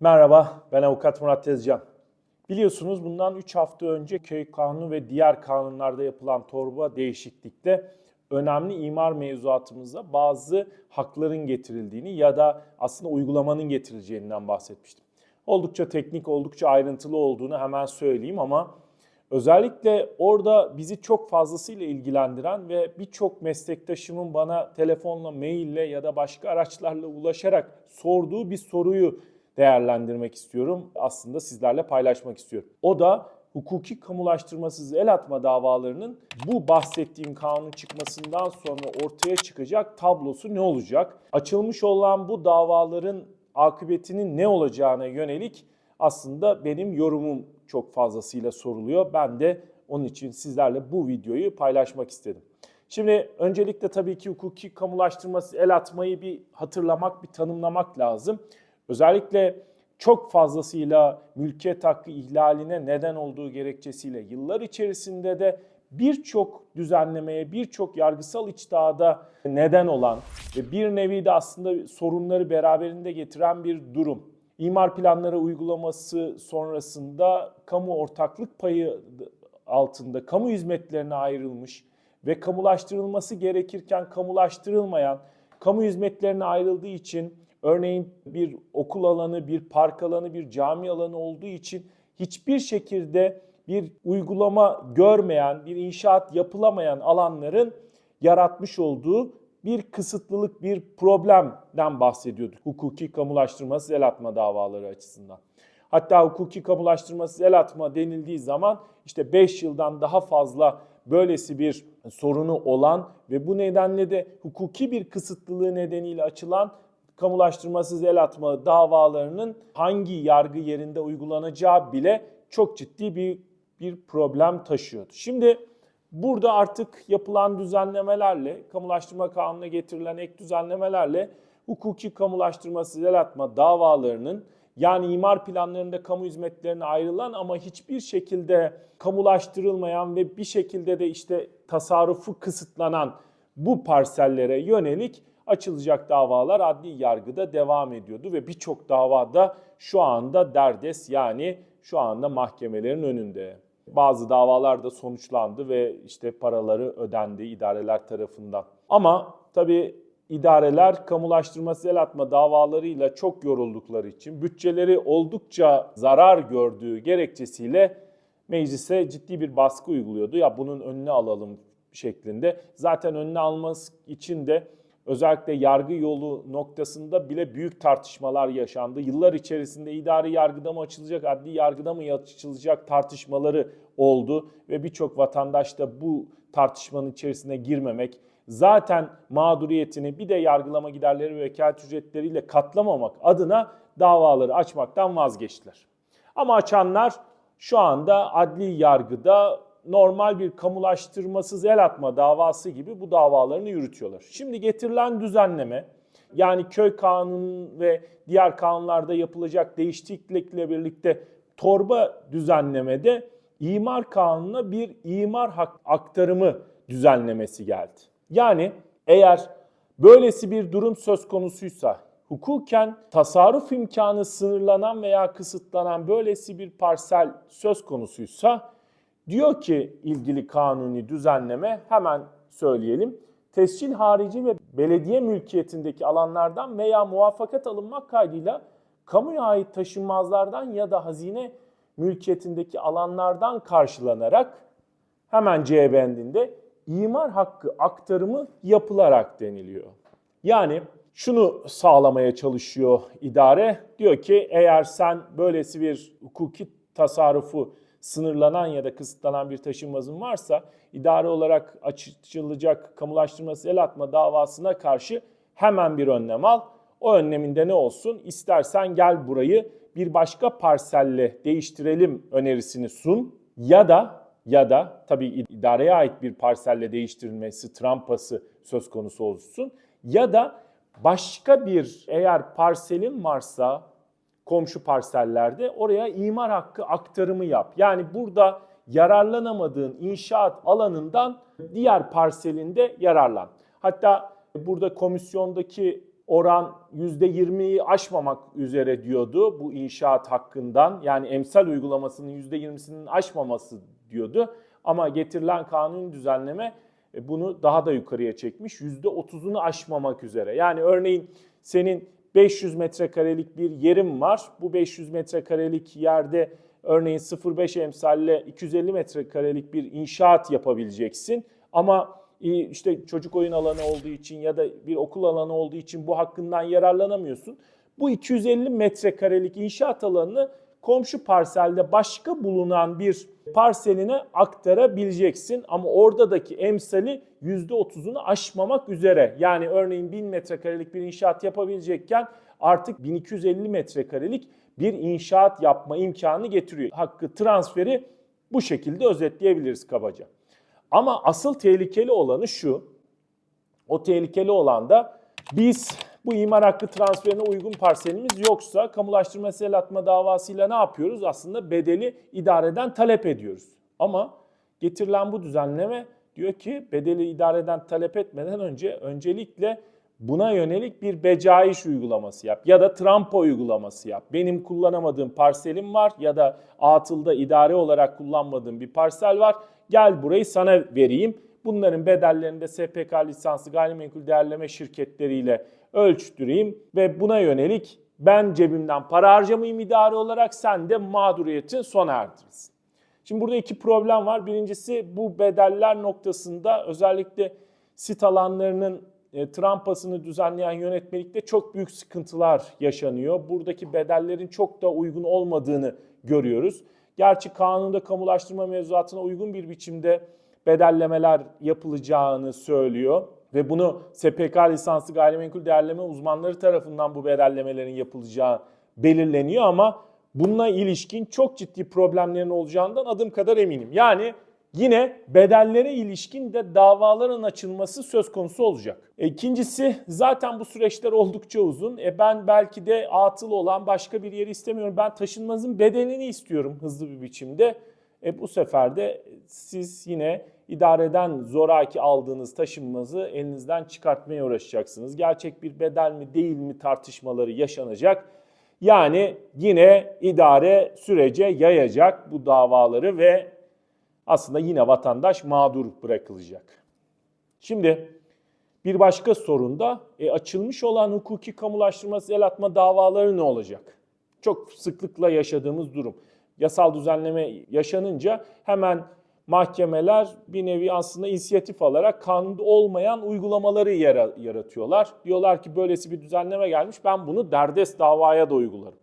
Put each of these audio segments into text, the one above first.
Merhaba, ben avukat Murat Tezcan. Biliyorsunuz bundan 3 hafta önce köy kanunu ve diğer kanunlarda yapılan torba değişiklikte önemli imar mevzuatımıza bazı hakların getirildiğini ya da aslında uygulamanın getirileceğinden bahsetmiştim. Oldukça teknik, oldukça ayrıntılı olduğunu hemen söyleyeyim ama özellikle orada bizi çok fazlasıyla ilgilendiren ve birçok meslektaşımın bana telefonla, maille ya da başka araçlarla ulaşarak sorduğu bir soruyu değerlendirmek istiyorum. Aslında sizlerle paylaşmak istiyorum. O da hukuki kamulaştırmasız el atma davalarının bu bahsettiğim kanun çıkmasından sonra ortaya çıkacak tablosu ne olacak? Açılmış olan bu davaların akıbetinin ne olacağına yönelik aslında benim yorumum çok fazlasıyla soruluyor. Ben de onun için sizlerle bu videoyu paylaşmak istedim. Şimdi öncelikle tabii ki hukuki kamulaştırması el atmayı bir hatırlamak, bir tanımlamak lazım. Özellikle çok fazlasıyla mülkiyet hakkı ihlaline neden olduğu gerekçesiyle yıllar içerisinde de birçok düzenlemeye, birçok yargısal içtihada neden olan ve bir nevi de aslında sorunları beraberinde getiren bir durum. İmar planları uygulaması sonrasında kamu ortaklık payı altında kamu hizmetlerine ayrılmış ve kamulaştırılması gerekirken kamulaştırılmayan, kamu hizmetlerine ayrıldığı için örneğin bir okul alanı, bir park alanı, bir cami alanı olduğu için hiçbir şekilde bir uygulama görmeyen, bir inşaat yapılamayan alanların yaratmış olduğu bir kısıtlılık, bir problemden bahsediyorduk. Hukuki kamulaştırması el atma davaları açısından. Hatta hukuki kamulaştırması el atma denildiği zaman işte 5 yıldan daha fazla böylesi bir sorunu olan ve bu nedenle de hukuki bir kısıtlılığı nedeniyle açılan kamulaştırmasız el atma davalarının hangi yargı yerinde uygulanacağı bile çok ciddi bir bir problem taşıyordu. Şimdi burada artık yapılan düzenlemelerle, kamulaştırma kanununa getirilen ek düzenlemelerle hukuki kamulaştırmasız el atma davalarının yani imar planlarında kamu hizmetlerine ayrılan ama hiçbir şekilde kamulaştırılmayan ve bir şekilde de işte tasarrufu kısıtlanan bu parsellere yönelik açılacak davalar adli yargıda devam ediyordu ve birçok davada şu anda derdest yani şu anda mahkemelerin önünde. Bazı davalar da sonuçlandı ve işte paraları ödendi idareler tarafından. Ama tabii idareler kamulaştırması el atma davalarıyla çok yoruldukları için bütçeleri oldukça zarar gördüğü gerekçesiyle meclise ciddi bir baskı uyguluyordu. Ya bunun önüne alalım şeklinde. Zaten önüne alması için de özellikle yargı yolu noktasında bile büyük tartışmalar yaşandı. Yıllar içerisinde idari yargıda mı açılacak, adli yargıda mı açılacak tartışmaları oldu ve birçok vatandaş da bu tartışmanın içerisine girmemek, zaten mağduriyetini bir de yargılama giderleri ve vekalet ücretleriyle katlamamak adına davaları açmaktan vazgeçtiler. Ama açanlar şu anda adli yargıda normal bir kamulaştırmasız el atma davası gibi bu davalarını yürütüyorlar. Şimdi getirilen düzenleme yani köy kanunu ve diğer kanunlarda yapılacak değişiklikle birlikte torba düzenlemede imar kanununa bir imar hak aktarımı düzenlemesi geldi. Yani eğer böylesi bir durum söz konusuysa hukuken tasarruf imkanı sınırlanan veya kısıtlanan böylesi bir parsel söz konusuysa diyor ki ilgili kanuni düzenleme hemen söyleyelim. Tescil harici ve belediye mülkiyetindeki alanlardan veya muvaffakat alınmak kaydıyla kamuya ait taşınmazlardan ya da hazine mülkiyetindeki alanlardan karşılanarak hemen C bendinde imar hakkı aktarımı yapılarak deniliyor. Yani şunu sağlamaya çalışıyor idare. Diyor ki eğer sen böylesi bir hukuki tasarrufu sınırlanan ya da kısıtlanan bir taşınmazın varsa idare olarak açılacak kamulaştırması el atma davasına karşı hemen bir önlem al. O önleminde ne olsun? İstersen gel burayı bir başka parselle değiştirelim önerisini sun ya da ya da tabii idareye ait bir parselle değiştirilmesi, trampası söz konusu olsun ya da başka bir eğer parselin varsa komşu parsellerde oraya imar hakkı aktarımı yap. Yani burada yararlanamadığın inşaat alanından diğer parselinde yararlan. Hatta burada komisyondaki oran %20'yi aşmamak üzere diyordu bu inşaat hakkından. Yani emsal uygulamasının %20'sinin aşmaması diyordu. Ama getirilen kanun düzenleme e, bunu daha da yukarıya çekmiş. %30'unu aşmamak üzere. Yani örneğin senin 500 metrekarelik bir yerim var. Bu 500 metrekarelik yerde örneğin 0.5 emsalle 250 metrekarelik bir inşaat yapabileceksin. Ama e, işte çocuk oyun alanı olduğu için ya da bir okul alanı olduğu için bu hakkından yararlanamıyorsun. Bu 250 metrekarelik inşaat alanını komşu parselde başka bulunan bir parseline aktarabileceksin. Ama oradaki emsali %30'unu aşmamak üzere. Yani örneğin 1000 metrekarelik bir inşaat yapabilecekken artık 1250 metrekarelik bir inşaat yapma imkanı getiriyor. Hakkı transferi bu şekilde özetleyebiliriz kabaca. Ama asıl tehlikeli olanı şu. O tehlikeli olan da biz bu imar hakkı transferine uygun parselimiz yoksa kamulaştırma el atma davasıyla ne yapıyoruz? Aslında bedeli idareden talep ediyoruz. Ama getirilen bu düzenleme diyor ki bedeli idareden talep etmeden önce öncelikle buna yönelik bir becaiş uygulaması yap ya da trampo uygulaması yap. Benim kullanamadığım parselim var ya da atılda idare olarak kullanmadığım bir parsel var. Gel burayı sana vereyim. Bunların bedellerini de SPK lisanslı gayrimenkul değerleme şirketleriyle ölçtüreyim ve buna yönelik ben cebimden para harcamayayım idare olarak sen de mağduriyetin sona erdirirsin. Şimdi burada iki problem var. Birincisi bu bedeller noktasında özellikle sit alanlarının e, trampasını düzenleyen yönetmelikte çok büyük sıkıntılar yaşanıyor. Buradaki bedellerin çok da uygun olmadığını görüyoruz. Gerçi kanunda kamulaştırma mevzuatına uygun bir biçimde bedellemeler yapılacağını söylüyor ve bunu SPK lisanslı gayrimenkul değerleme uzmanları tarafından bu bedellemelerin yapılacağı belirleniyor ama bununla ilişkin çok ciddi problemlerin olacağından adım kadar eminim. Yani yine bedellere ilişkin de davaların açılması söz konusu olacak. E, İkincisi zaten bu süreçler oldukça uzun. E ben belki de atıl olan başka bir yeri istemiyorum. Ben taşınmazın bedelini istiyorum hızlı bir biçimde. E bu sefer de siz yine idareden zoraki aldığınız taşınmazı elinizden çıkartmaya uğraşacaksınız. Gerçek bir bedel mi değil mi tartışmaları yaşanacak. Yani yine idare sürece yayacak bu davaları ve aslında yine vatandaş mağdur bırakılacak. Şimdi bir başka sorun da e, açılmış olan hukuki kamulaştırması el atma davaları ne olacak? Çok sıklıkla yaşadığımız durum. Yasal düzenleme yaşanınca hemen mahkemeler bir nevi aslında inisiyatif alarak kanunda olmayan uygulamaları yaratıyorlar. Diyorlar ki böylesi bir düzenleme gelmiş ben bunu derdest davaya da uygularım.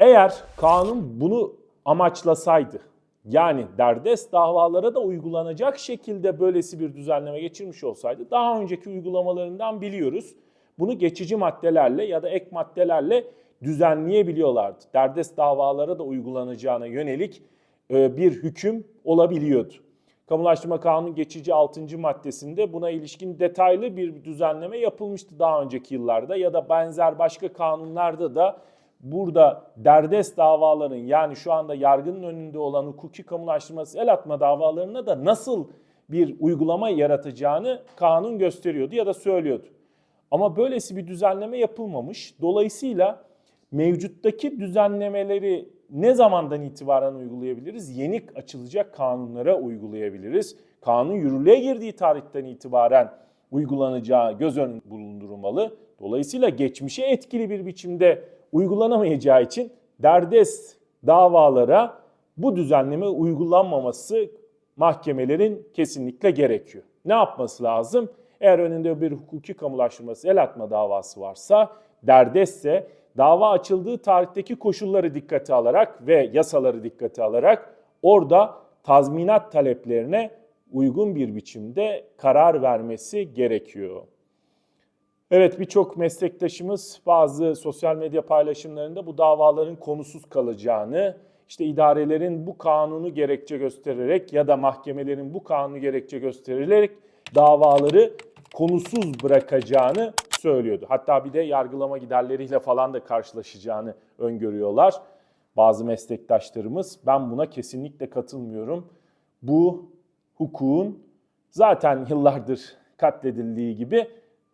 Eğer kanun bunu amaçlasaydı yani derdest davalara da uygulanacak şekilde böylesi bir düzenleme geçirmiş olsaydı daha önceki uygulamalarından biliyoruz. Bunu geçici maddelerle ya da ek maddelerle düzenleyebiliyorlardı. Derdest davalara da uygulanacağına yönelik bir hüküm olabiliyordu. Kamulaştırma Kanunu geçici 6. maddesinde buna ilişkin detaylı bir düzenleme yapılmıştı daha önceki yıllarda ya da benzer başka kanunlarda da burada derdest davaların yani şu anda yargının önünde olan hukuki kamulaştırması el atma davalarına da nasıl bir uygulama yaratacağını kanun gösteriyordu ya da söylüyordu. Ama böylesi bir düzenleme yapılmamış. Dolayısıyla mevcuttaki düzenlemeleri ne zamandan itibaren uygulayabiliriz? Yeni açılacak kanunlara uygulayabiliriz. Kanun yürürlüğe girdiği tarihten itibaren uygulanacağı göz önünde bulundurulmalı. Dolayısıyla geçmişe etkili bir biçimde uygulanamayacağı için derdest davalara bu düzenleme uygulanmaması mahkemelerin kesinlikle gerekiyor. Ne yapması lazım? Eğer önünde bir hukuki kamulaştırması el atma davası varsa, derdestse dava açıldığı tarihteki koşulları dikkate alarak ve yasaları dikkate alarak orada tazminat taleplerine uygun bir biçimde karar vermesi gerekiyor. Evet birçok meslektaşımız bazı sosyal medya paylaşımlarında bu davaların konusuz kalacağını, işte idarelerin bu kanunu gerekçe göstererek ya da mahkemelerin bu kanunu gerekçe gösterilerek davaları konusuz bırakacağını söylüyordu. Hatta bir de yargılama giderleriyle falan da karşılaşacağını öngörüyorlar bazı meslektaşlarımız. Ben buna kesinlikle katılmıyorum. Bu hukukun zaten yıllardır katledildiği gibi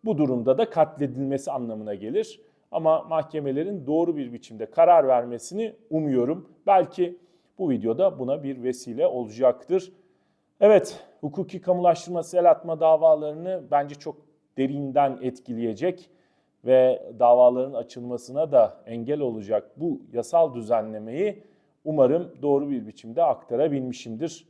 bu durumda da katledilmesi anlamına gelir. Ama mahkemelerin doğru bir biçimde karar vermesini umuyorum. Belki bu videoda buna bir vesile olacaktır. Evet, hukuki kamulaştırma el atma davalarını bence çok derinden etkileyecek ve davaların açılmasına da engel olacak bu yasal düzenlemeyi umarım doğru bir biçimde aktarabilmişimdir.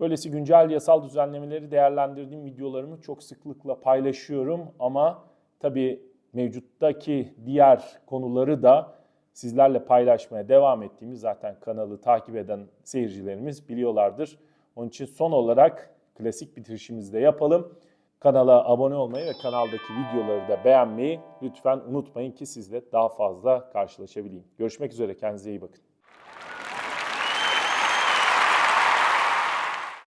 Böylesi güncel yasal düzenlemeleri değerlendirdiğim videolarımı çok sıklıkla paylaşıyorum ama tabii mevcuttaki diğer konuları da sizlerle paylaşmaya devam ettiğimiz zaten kanalı takip eden seyircilerimiz biliyorlardır. Onun için son olarak klasik bitirişimizi de yapalım. Kanala abone olmayı ve kanaldaki videoları da beğenmeyi lütfen unutmayın ki sizle daha fazla karşılaşabileyim. Görüşmek üzere kendinize iyi bakın.